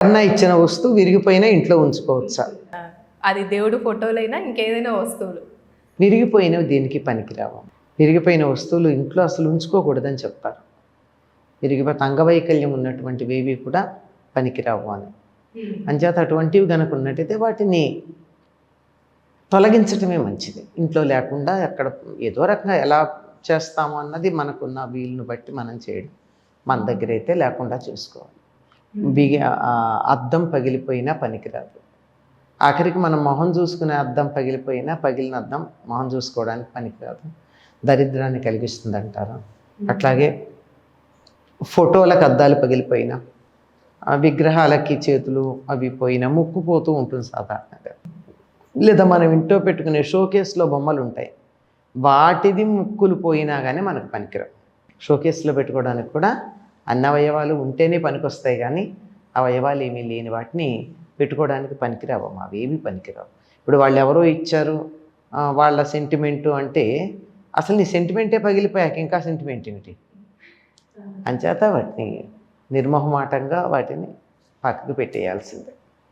అన్న ఇచ్చిన వస్తువు విరిగిపోయినా ఇంట్లో ఉంచుకోవచ్చా? అది దేవుడు ఫోటోలైనా ఇంకేదైనా వస్తువులు. విరిగిపోయినవి దేనికి పనికిరావు? విరిగిపోయిన వస్తువులు ఇంట్లో అసలు ఉంచుకోకూడదని చెప్తారు విరిగిపోయి అంగవైకల్యం ఉన్నటువంటివి ఏవి కూడా పనికిరావు అని. అంచేత అటువంటివి కనుక ఉన్నట్టయితే వాటిని తొలగించటమే మంచిది. ఇంట్లో లేకుండా అక్కడ ఏదో రకంగా ఎలా చేస్తాము అన్నది మనకున్న వీలుని బట్టి మనం చేయడం. మన దగ్గర అయితే లేకుండా చేసుకోవాలి. బిగి అద్దం పగిలిపోయినా పనికిరాదు. ఆఖరికి మనం మొహం చూసుకునే అద్దం పగిలిపోయినా పగిలిన అద్దం మొహం చూసుకోవడానికి పనికిరాదు. దరిద్రాన్ని కలిగిస్తుంది అంటారు అట్లాగే ఫోటోలకు అద్దాలు పగిలిపోయినా విగ్రహాలకి చేతులు అవి పోయినా ముక్కు పోతూ ఉంటుంది సాధారణంగా. లేదా మనం ఇంట్లో పెట్టుకునే షోకేస్లో బొమ్మలు ఉంటాయి వాటిది ముక్కులు పోయినా కానీ మనకు పనికిరావు. షోకేస్లో పెట్టుకోవడానికి కూడా అన్ని అవయవాలు ఉంటేనే పనికొస్తాయి కానీ అవయవాలు ఏమీ లేని వాటిని పెట్టుకోవడానికి పనికిరావు. అవి ఏమీ పనికిరావు. ఇప్పుడు వాళ్ళు ఎవరో ఇచ్చారు వాళ్ళ సెంటిమెంటు అంటే అసలు నీ సెంటిమెంటే పగిలిపోయాక ఇంకా సెంటిమెంట్ ఏమిటి? అంచేత వాటిని నిర్మోహమాటంగా వాటిని పక్కకు పెట్టేయాల్సిందే.